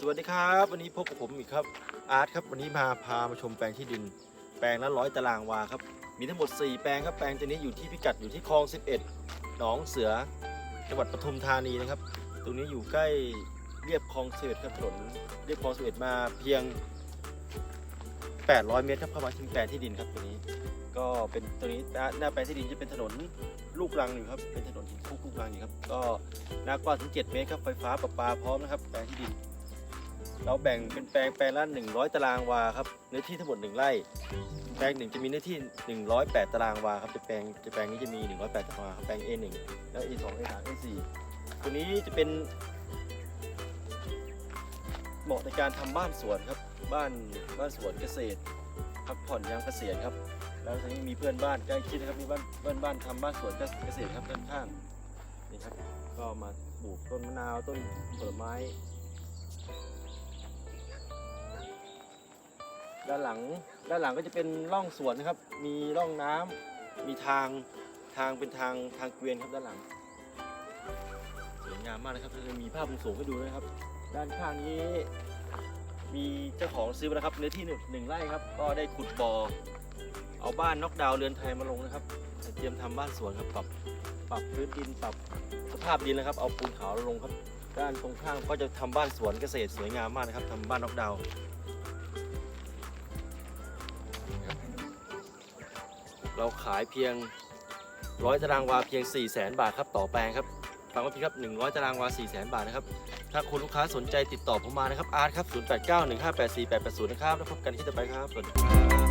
สวัสดีครับ วันนี้พบกับผมอีกครับอาร์ตครับวันนี้มาพามาชมแปลงที่ดิน แปลงละร้อยตารางวาครับมีทั้งหมด 4 แปลงครับแปลงตัวนี้อยู่ที่พิกัดอยู่ที่คลอง 11 หนองเสือจังหวัดปทุมธานีนะครับตรงนี้อยู่ใกล้เรียบคลองเสด็จครับถนนเรียบคลองเสด็จมาเพียง 800 เมตรครับเข้ามาถึงแปลงที่ดินครับตัวนี้ ก็เป็นตัวนี้หน้าหน้าแปลงที่ดินจะเป็นถนนลูกรังอยู่ครับเป็นถนนหินคุกลูกรังอยู่ครับก็หน้ากว้างถึง 7 เมตรครับไฟฟ้าประปาพร้อมนะครับแปลงที่ดิน เราแบ่งเป็นแปลงแปลงละ100 ตารางวาครับเนื้อที่ทั้งหมด 1 ไร่ แปลงหนึ่งจะมีเนื้อที่ 108 ตารางวาครับจะแปลงจะแปลงนี้จะมี 108 ตารางวาครับแปลง A1 แล้ว A2 A3 A4 ตัวนี้จะเป็น เหมาะในการทำบ้านสวนครับบ้านบ้านสวนเกษตรพักผ่อนยามเกษียณครับ แล้วทีนี้มีเพื่อนบ้านใกล้ชิดนะครับมีบ้านเพื่อนบ้านทำบ้านสวนเกษตรครับด้านข้างนี่ครับก็มาปลูกต้นมะนาวต้นผลไม้ ด้านหลังด้านหลังก็จะเป็นร่องสวนนะครับ มีร่องน้ำมีทางทางเป็นทางทางเกวียนครับด้านหลังสวยงามมากนะครับจะมีภาพมุมสูงให้ดูนะครับ ด้านข้างนี้ มีเจ้าของซื้อนะครับเนื้อที่หนึ่งหนึ่งไร่ครับ ก็ได้ขุดบ่อเอาบ้านนอกดาวเรือนไทยมาลงนะครับเตรียมทำบ้านสวนครับปรับปรับพื้นดินปรับสภาพดินนะครับ เอาปูนขาวลงครับ ด้านตรงข้างก็จะทำบ้านสวนเกษตรสวยงามมากนะครับทำบ้านนอกดาว เราขายเพียงร้อยตารางวาเพียง 4 0 0แสนบาทครับต่อแปลงครับฟังว่าพี่ครับ 100 ตารางวา 4 0 0แสนบาทนะครับ ถ้าคุณลูกค้าสนใจติดต่อผมมานะครับอาร์ตครับ 0891584880 นะครับ แล้วพบกันที่ต่อไปครับ สวัสดีครับ